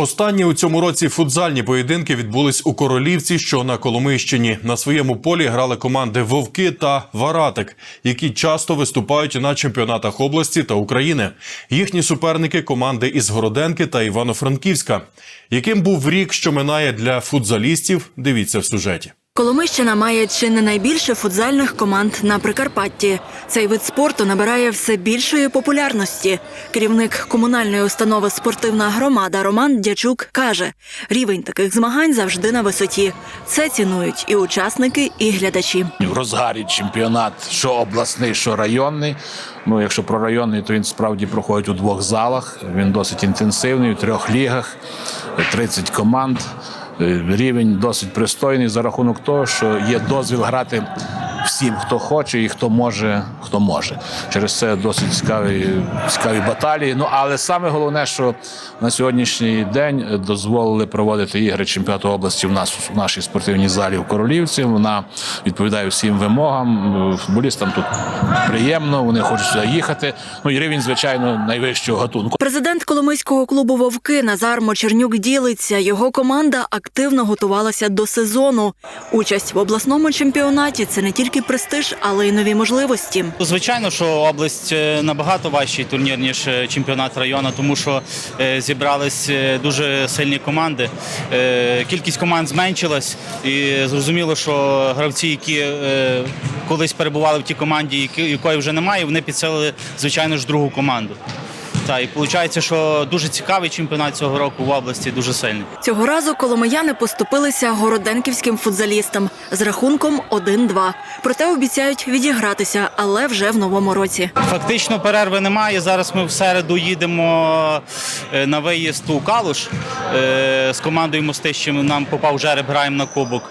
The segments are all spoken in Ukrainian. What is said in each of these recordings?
Останні у цьому році футзальні поєдинки відбулись у Королівці, що на Коломийщині. На своєму полі грали команди Вовки та Варатик, які часто виступають на чемпіонатах області та України. Їхні суперники команди із Городенки та Івано-Франківська. Яким був рік, що минає для футзалістів? Дивіться в сюжеті. Коломийщина має чи не найбільше футзальних команд на Прикарпатті. Цей вид спорту набирає все більшої популярності. Керівник комунальної установи Спортивна громада Роман Дячук каже: рівень таких змагань завжди на висоті. Це цінують і учасники, і глядачі. В розгарі чемпіонат, що обласний, що районний. Ну, якщо про районний, то він справді проходить у двох залах. Він досить інтенсивний, у трьох лігах, 30 команд. Е, Рівень досить пристойний за рахунок того, що є дозвіл грати всім, хто хоче і хто може, хто може. Через це досить цікаві, цікаві баталії. Ну але саме головне, що на сьогоднішній день дозволили проводити ігри чемпіонату області в нас в нашій спортивній залі в Королівці. Вона відповідає всім вимогам. Футболістам тут приємно, вони хочуть сюди їхати. Ну і рівень, звичайно, найвищого гатунку. Президент Коломийського клубу Вовки Назар Мочернюк ділиться. Його команда активно готувалася до сезону. Участь в обласному чемпіонаті це не тільки престиж, але й нові можливості. Звичайно, що область е, набагато важчий турнір, ніж е, чемпіонат району, тому що е, зібрались дуже сильні команди. Кількість команд зменшилась, і зрозуміло, що гравці, які колись перебували в тій команді, якої вже немає, вони підсилили, звичайно ж, другу команду. Так, і виходить, що дуже цікавий чемпіонат цього року в області, дуже сильний. Цього разу коломияни поступилися городенківським футзалістам з рахунком 1-2. Проте обіцяють відігратися, але вже в новому році. Фактично перерви немає. Зараз ми в середу їдемо е, на виїзд у Калуш е, з командою Мостищем. Нам попав жереб, граємо на кубок.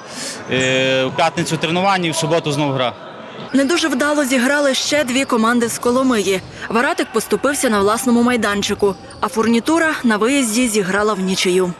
Е, В п'ятницю тренування і в суботу знов гра. Не дуже вдало зіграли ще дві команди з Коломиї. Варатик поступився на власному майданчику, а фурнітура на виїзді зіграла в нічию.